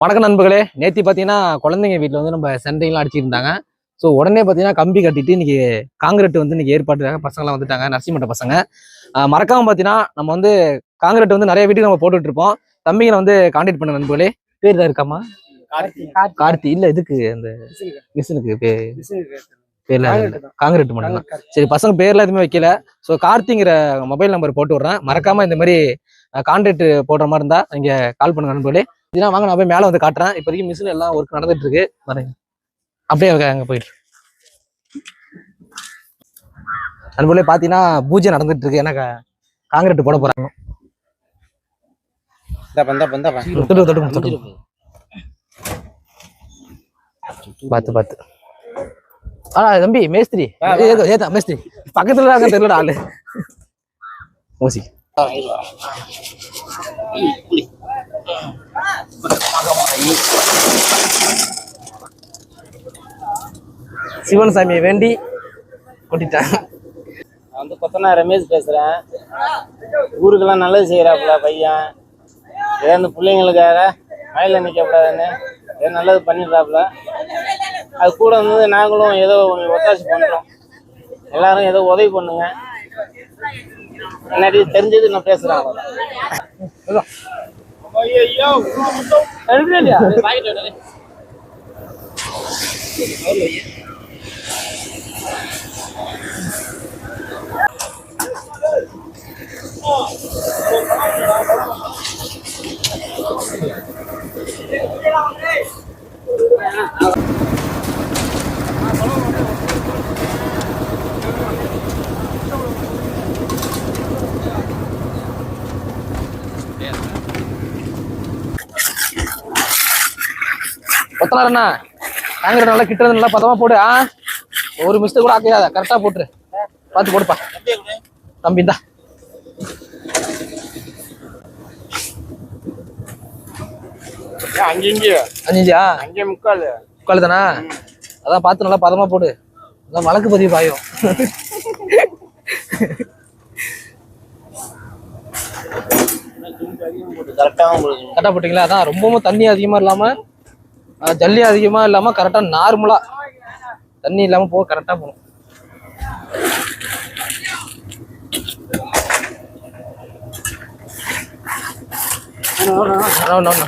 வணக்கம் நண்பர்களே. நேத்தி பார்த்தீங்கன்னா குழந்தைங்க வீட்டில் வந்து நம்ம சென்ட்ரிங்லாம் அடிச்சிட்டு இருந்தாங்க ஸோ உடனே பார்த்தீங்கன்னா கம்பி கட்டிட்டு இன்னைக்கு காங்கிரீட் வந்து இன்னைக்கு ஏற்பாட்டுக்காக பசங்களாம் வந்துட்டாங்க நரசிம்மட்ட பசங்க. மறக்காம பார்த்தீங்கன்னா நம்ம வந்து காங்கிரீட் வந்து நிறைய வீட்டுக்கு நம்ம போட்டுட்டு இருப்போம். தம்பிங்களை வந்து கான்டாக்ட் பண்ண நண்பர்களே. பேர் தான் இருக்காமா கார்த்தி. இல்ல இதுக்கு அந்த மிஷினுக்கு பேர்ல காங்கிரீட் பண்ணலாம் சரி பசங்க பேர்லாம் எதுவுமே வைக்கல. ஸோ கார்த்திங்கிற மொபைல் நம்பர் போட்டு விட்றேன். மறக்காம இந்த மாதிரி கான்ட்ராக்ட் போடுற மாதிரி இருந்தா நீங்க கால் பண்ணுங்க நண்பர்களே. இதெல்லாம் வாங்க நான் போய் மேலே வந்து காட்டுறேன். இப்போதைக்கு மிஷின் எல்லாம் ஒர்க் நடந்துட்டு இருக்கு. பாருங்க. அப்படியே அங்க- போயிட்டு நண்பர்களே பார்த்தீங்கன்னா பூஜை நடந்துட்டு இருக்கு. ஏன்னா காங்கிரீட் போட போறாங்க. பார்த்து பார்த்து ஆ தம்பி மேஸ்திரி. மேஸ்திரி. பக்கத்துல தான் தெரியலடா ஆளு. ஓசி சிவன் சாமியை வேண்டி கொட்டிட்டாங்க. நான் வந்து கொத்தனா ரமேஷ் பேசுறேன். ஊருக்கெல்லாம் நல்லது செய்யறாப்புல பையன். ஏதோ அந்த பிள்ளைங்களுக்காக வயலில் நிற்கக்கூடாதுன்னு ஏதோ நல்லது பண்ணிடுறாப்புல. அது கூட வந்து நாங்களும் ஏதோ ஒத்தாசி பண்றோம். எல்லாரும் ஏதோ உதவி பண்ணுங்க. முன்னாடி தெரிஞ்சது நான் பேசுறேன் அவ்வளவுதான். எழுதுறியா எடு. கொத்தனாரண்ணா காங்கிரீட் நல்லா கிட்ட இருந்து நல்லா பதமா போடு ஆ? ஒரு மிஸ்டேக் கூட ஆக்கையாத கரெக்டா போட்டுரு. பார்த்து போடுப்பா. தம்பி இந்தா. அஞ்சு இஞ்சு. அஞ்சுஞ்சா அஞ்சே முக்கால். உட்காலு தானா? அதான் பார்த்து நல்லா பதமா போடு. அதான் வழக்கு பதிவு பாயும். கரெக்டாக போட்டிங்களா? அதான் ரொம்பவும் தண்ணி அதிகமாக இல்லாமல் ஜல்லி அதிகமாக இல்லாமல் கரெக்டாக நார்மலாக தண்ணி இல்லாமல் போக கரெக்டாக போகணும் அண்ணா, அண்ணா, அண்ணா.